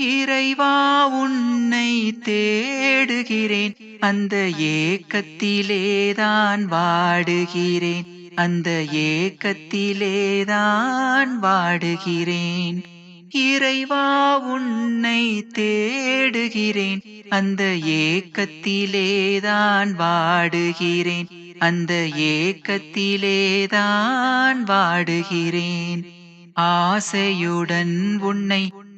இறைவா உன்னை தேடுகிறேன். அந்த ஏக்கத்திலேதான் வாடுகிறேன். அந்த ஏக்கத்திலேதான் வாடுகிறேன். இறைவா உன்னை தேடுகிறேன். அந்த ஏக்கத்திலேதான் வாடுகிறேன். அந்த ஏக்கத்திலேதான் வாடுகிறேன். ஆசையுடன் உன்னை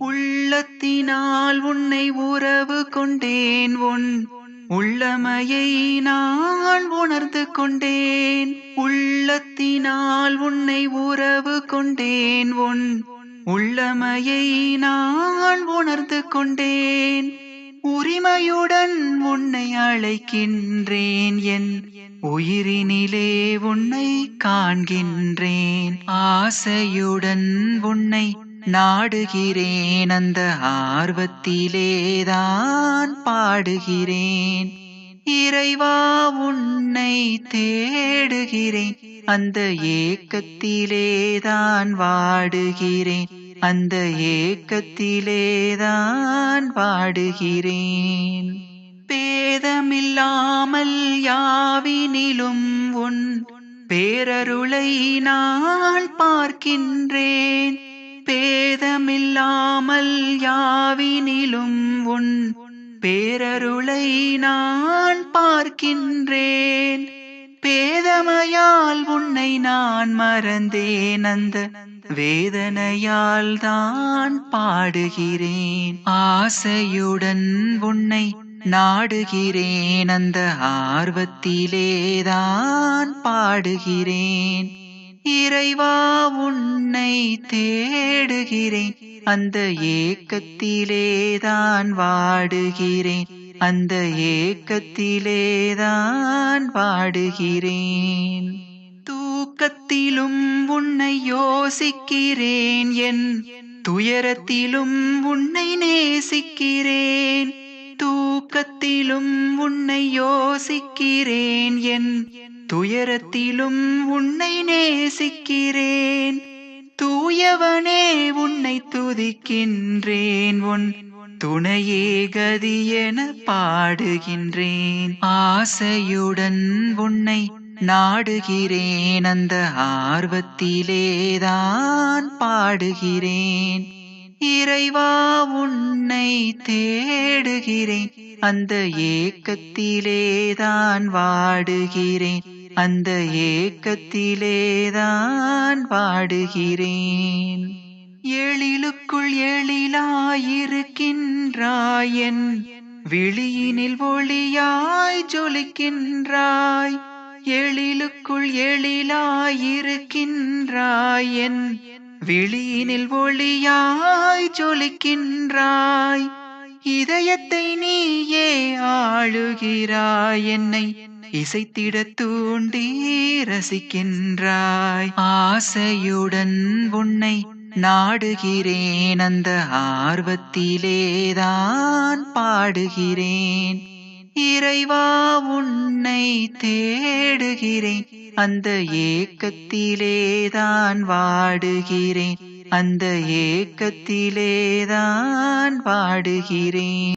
உள்ளத்தினால் உன்னை உறவு கொண்டேன் உன் உள்ளமையை நான் உணர்ந்து கொண்டேன். உள்ளத்தினால் உன்னை உறவு கொண்டேன் உன் உள்ளமையை நான் உணர்ந்து கொண்டேன். உரிமையுடன் உன்னை அழைக்கின்றேன் என் உயிரினிலே உன்னை காண்கின்றேன். ஆசையுடன் உன்னை நாடுகிறேன் அந்த ஆர்வத்திலேதான் பாடுகிறேன். இறைவா உன்னை தேடுகிறேன். அந்த ஏக்கத்திலேதான் வாடுகிறேன். அந்த ஏக்கத்திலேதான் வாடுகிறேன். பேதமில்லாமல் யாவினிலும் உன் பேரருளை நான் பார்க்கின்றேன். பேதமில்லாமல் யாவினிலும் உன் பேரருளை நான் பார்க்கின்றேன். பேதமையால் உன்னை நான் மறந்தேன். அந்த வேதனையால் தான் பாடுகிறேன். ஆசையுடன் உன்னை நாடுகிறேன். அந்த ஆர்வத்திலேதான் பாடுகிறேன். இறைவா உன்னை தேடுகிறேன். அந்த ஏக்கத்திலேதான் வாடுகிறேன். அந்த ஏக்கத்திலேதான் வாடுகிறேன். தூக்கத்திலும் உன்னை யோசிக்கிறேன். என் துயரத்திலும் உன்னை நேசிக்கிறேன். தூக்கத்திலும் உன்னை யோசிக்கிறேன். என் துயரத்திலும் உன்னை நேசிக்கிறேன். தூயவனே உன்னை துதிக்கின்றேன். உன் துணையே கதி என பாடுகின்றேன். ஆசையுடன் உன்னை நாடுகிறேன். அந்த ஆர்வத்திலேதான் பாடுகிறேன். இறைவா உன்னை தேடுகிறேன். அந்த ஏக்கத்திலேதான் வாடுகிறேன். அந்த ஏக்கத்திலேதான் வாடுகிறேன். எழிலுக்குள் எழிலாயிருக்கின்றாயன். விழியினில் ஒளியாய் ஜொலிக்கின்றாய். எழிலுக்குள் எழிலாயிருக்கின்றாயன். விழியினில் ஒளியாய் ஜொலிக்கின்றாய். இதயத்தை நீயே ஆளுகிறாய். என்னை இசைத்திட தூண்டி ரசிக்கின்றாய். ஆசையுடன் உன்னை நாடுகிறேன். அந்த ஆர்வத்திலேதான் பாடுகிறேன். இறைவா உன்னை தேடுகிறேன். அந்த ஏக்கத்திலேதான் வாடுகிறேன். அந்த ஏக்கத்திலேதான் வாடுகிறேன்.